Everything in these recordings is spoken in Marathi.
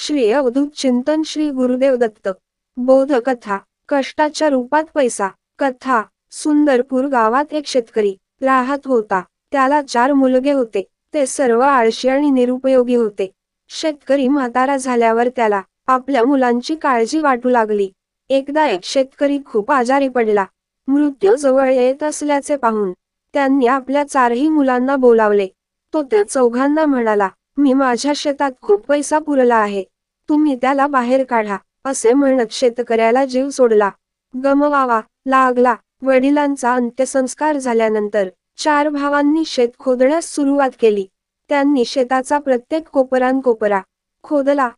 श्री अवधूत चिंतन श्री गुरुदेव दत्त. बौद्ध कथा कष्टाच्या रूपात पैसा. कथा सुंदरपूर गावात एक शेतकरी राहत होता. त्याला चार मुलगे होते. ते सर्व आळशी आणि निरुपयोगी होते. शेतकरी म्हातारा झाल्यावर त्याला आपल्या मुलांची काळजी वाटू लागली. एकदा एक शेतकरी खूप आजारी पडला. मृत्यू जवळ येत असल्याचे पाहून त्यांनी आपल्या चारही मुलांना बोलावले. तो त्या चौघांना म्हणाला मी माझ्या शेतात खूप पैसा पुरला आहे. तुम्ही त्याला बाहेर काढा असे म्हणत शेतकऱ्याला जीव सोडला. गमवावा लागला. वडिलांचा अंत्यसंस्कार झाल्यानंतर चार भावांनी शेत खोदण्यास सुरुवात केली. त्यांनी शेताचा प्रत्येक कोपरान कोपरा खोदला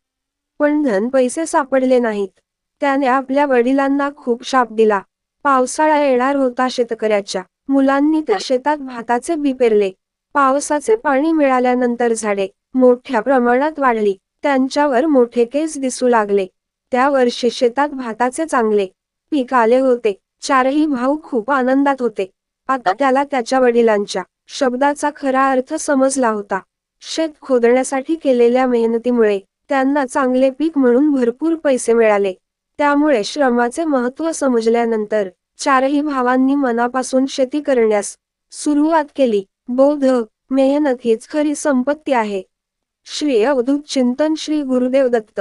पण धन पैसे सापडले नाहीत. त्याने आपल्या वडिलांना खूप शाप दिला. पावसाळा येणार होता शेतकऱ्याच्या. मुलांनी त्या शेतात भाताचे बी पेरले. पावसाचे पाणी मिळाल्यानंतर झाडे मोठ्या प्रमाणात वाढली. त्यांच्यावर मोठे केस दिसू लागले. त्या वर्षी शेतात भाताचे चांगले पीक आले होते. चारही भाऊ खूप आनंदात होते. आता त्याला त्याच्या वडिलांच्या शब्दाचा खरा अर्थ समजला होता. शेत खोदण्यासाठी केलेल्या मेहनतीमुळे त्यांना चांगले पीक म्हणून भरपूर पैसे मिळाले. त्यामुळे श्रमाचे महत्त्व समजल्यानंतर चारही भावांनी मनापासून शेती करण्यास सुरुवात केली. बौद्ध मेहनत हीच खरी संपत्ती आहे. श्री अवधूत चिंतन श्री गुरुदेव दत्त